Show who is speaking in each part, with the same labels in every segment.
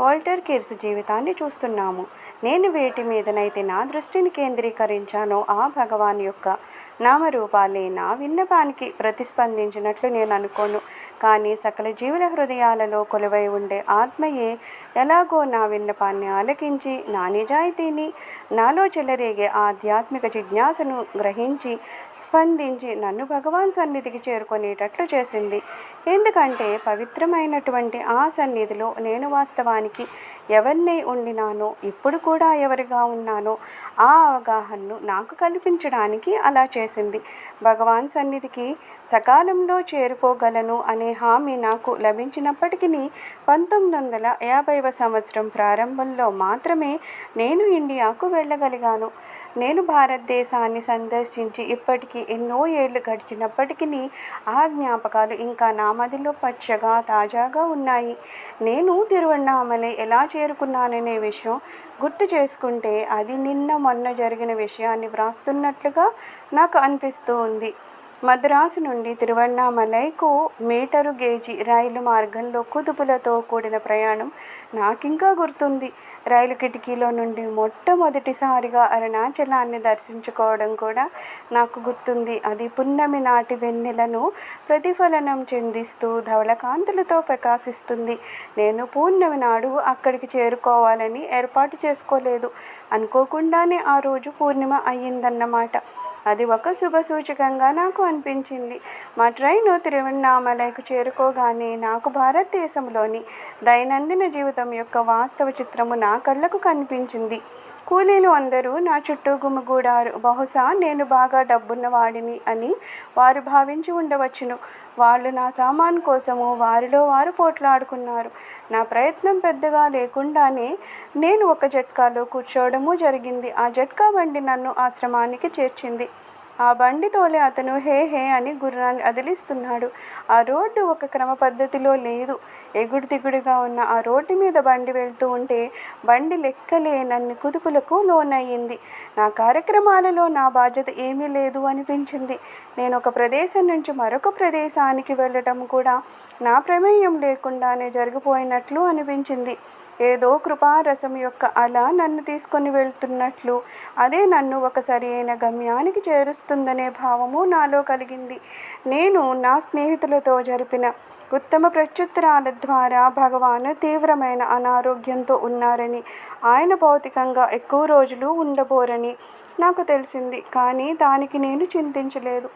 Speaker 1: Walter కిర్స్ జీవితాన్ని చూస్తున్నాము. నేను వేటి మీదనైతే నా దృష్టిని కేంద్రీకరించానో. ఆ భగవాన్ యొక్క నామరూపాలే నా విన్నపానికి ప్రతిస్పందించినట్లు నేను అనుకోను. కానీ సకల జీవుల హృదయాలలో కొలువై ఉండే ఆత్మయే ఎలాగో నా విన్నపాన్ని ఆలకించి నా నిజాయితీని నాలో చెలరేగే ఆధ్యాత్మిక జిజ్ఞాసను గ్రహించి స్పందించి నన్ను భగవాన్ సన్నిధికి చేరుకునేటట్లు చేసింది. ఎందుకంటే పవిత్రమైనటువంటి ఆ సన్నిధిలో నేను వాస్తవానికి ఎవరినై ఉండినానో ఇప్పుడు కూడా ఎవరిగా ఉన్నానో ఆ అవగాహనను నాకు కల్పించడానికి అలా చేసింది. భగవాన్ సన్నిధికి సకాలంలో చేరుకోగలను అనే హామీ నాకు లభించినప్పటికీ పంతొమ్మిది వందల యాభైవ సంవత్సరం ప్రారంభంలో మాత్రమే నేను ఇండియాకు వెళ్ళగలిగాను. నేను భారతదేశాన్ని సందర్శించి ఇప్పటికీ ఎన్నో ఏళ్ళు గడిచినప్పటికీ ఆ జ్ఞాపకాలు ఇంకా నా మదిలో పచ్చగా తాజాగా ఉన్నాయి. నేను తిరువണ്ണామలై ఎలా చేరుకున్నాననే విషయం గుర్తు చేసుకుంటే అది నిన్న మొన్న జరిగిన విషయాన్ని వ్రాస్తున్నట్లుగా నాకు అనిపిస్తూ ఉంది. మద్రాసు నుండి తిరువണ്ണామలైకు మీటరు గేజీ రైలు మార్గంలో కుదుపులతో కూడిన ప్రయాణం నాకింకా గుర్తుంది. రైలు కిటికీలో నుండి మొట్టమొదటిసారిగా అరుణాచలాన్ని దర్శించుకోవడం కూడా నాకు గుర్తుంది. అది పున్నమి నాటి వెన్నెలను ప్రతిఫలనం చెందిస్తూ ధవళకాంతులతో ప్రకాశిస్తుంది. నేను పూర్ణమి నాడు అక్కడికి చేరుకోవాలని ఏర్పాటు చేసుకోలేదు. అనుకోకుండానే ఆ రోజు పూర్ణిమ అయ్యిందన్నమాట. అది ఒక శుభ సూచకంగా నాకు అనిపించింది. మా ట్రైను తిరువண்ணామలైకు చేరుకోగానే నాకు భారతదేశంలోని దైనందిన జీవితం యొక్క వాస్తవ చిత్రము నా కళ్ళకు కనిపించింది. కూలీలు అందరూ నా చుట్టూ గుమిగూడారు. బహుశా నేను బాగా డబ్బున్న వాడిని అని వారు భావించి ఉండవచ్చును. వాళ్ళు నా సామాన్ కోసము వారిలో వారు పోట్లాడుకున్నారు. నా ప్రయత్నం పెద్దగా లేకుండానే నేను ఒక జట్కాలో కూర్చోవడము జరిగింది. ఆ జట్కా బండి నన్ను ఆశ్రమానికి చేర్చింది. ఆ బండి తోలే అతను హే హే అని గుర్రాన్ని అదిలిస్తున్నాడు. ఆ రోడ్డు ఒక క్రమ పద్ధతిలో లేదు. ఎగుడు దిగుడుగా ఉన్న ఆ రోడ్డు మీద బండి వెళ్తూ ఉంటే బండి లెక్కలేనన్ని కుదుపులకు లోనయ్యింది. నా కార్యక్రమాలలో నా బాధ్యత ఏమీ లేదు అనిపించింది. నేను ఒక ప్రదేశం నుంచి మరొక ప్రదేశానికి వెళ్ళటం కూడా నా ప్రమేయం లేకుండానే జరిగిపోయినట్లు అనిపించింది. ఏదో కృపారసం యొక్క అలా నన్ను తీసుకొని వెళ్తున్నట్లు అదే నన్ను ఒక సరి అయిన గమ్యానికి వస్తుందనే భావము నాలో కలిగింది. నేను నా స్నేహితులతో జరిపిన ఉత్తమ ప్రత్యుత్తరాల ద్వారా భగవాన్ తీవ్రమైన అనారోగ్యంతో ఉన్నారని ఆయన భౌతికంగా ఎక్కువ రోజులు ఉండబోరని నాకు తెలిసింది కానీ దానికి నేను చింతించలేదు.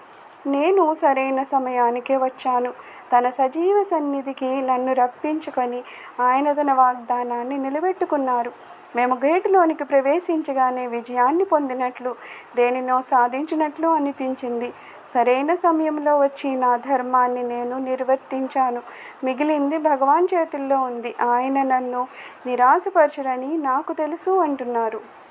Speaker 1: నేను సరైన సమయానికే వచ్చాను. తన సజీవ సన్నిధికి నన్ను రప్పించుకొని ఆయన తన వాగ్దానాన్ని నిలబెట్టుకున్నారు. మేము గేటులోనికి ప్రవేశించగానే విజయాన్ని పొందినట్లు దేనినో సాధించినట్లు అనిపించింది. సరైన సమయంలో వచ్చి నా ధర్మాన్ని నేను నిర్వర్తించాను. మిగిలింది భగవాన్ చేతుల్లో ఉంది. ఆయన నన్ను నిరాశపరచరని నాకు తెలుసు అంటున్నారు.